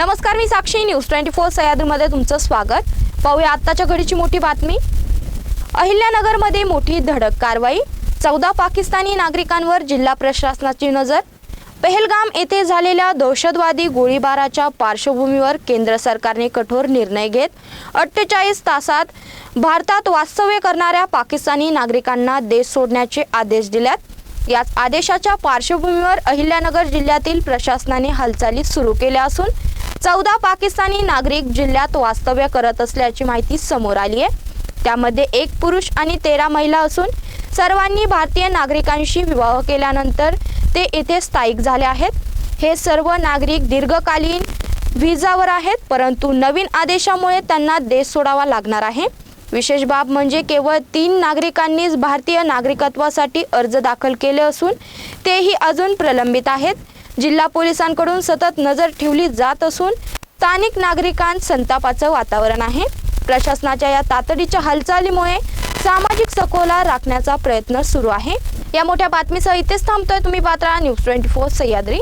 नमस्कार मी Sakshi news. Twenty four सह्याद्रीमध्ये तुमचं स्वागत. पाहूया आत्ताच्या घडीची मोठी बातमी. अहिल्यानगरमध्ये मोठी धडक कारवाई. चौदा पाकिस्तानी नागरिकांवर जिल्हा प्रशासनाची नजर. पहलगाम येथे झालेल्या दहशतवादी गोळीबाराच्या पार्श्वभूमीवर केंद्र सरकारने कठोर निर्णय घेत अठ्ठेचाळीस तासात भारतात वास्तव्य करणाऱ्या पाकिस्तानी नागरिकांना देश सोडण्याचे आदेश दिल्यात. याच आदेशाच्या पार्श्वभूमीवर अहिल्यानगर जिल्ह्यातील प्रशासनाने हालचाली सुरू केल्या असून चौदा पाकिस्तानी नागरिक जिल्ह्यात वास्तव्य करत असल्याची माहिती समोर आली आहे. त्यामध्ये एक पुरुष आणि तेरा महिला असून सर्वांनी भारतीय नागरिकांशी विवाह केल्यानंतर ते इथे स्थायिक झाले आहेत. हे सर्व नागरिक दीर्घकालीन व्हिजावर आहेत परंतु नवीन आदेशामुळे त्यांना देश सोडावा लागणार आहे. विशेष बाब म्हणजे केवळ तीन नागरिकांनीच भारतीय नागरिकत्वासाठी अर्ज दाखल केले असून तेही अजून प्रलंबित आहेत. जिल्हा पोलिसांकडून सतत नजर ठेवली जात असून स्थानिक नागरिकांत संतापाचं वातावरण आहे. प्रशासनाच्या या तातडीच्या हालचालीमुळे सामाजिक सखोला राखण्याचा प्रयत्न सुरू आहे. या मोठ्या बातमीसह इथेच थांबतोय तुम्ही Patra. News twenty four Sahyadri.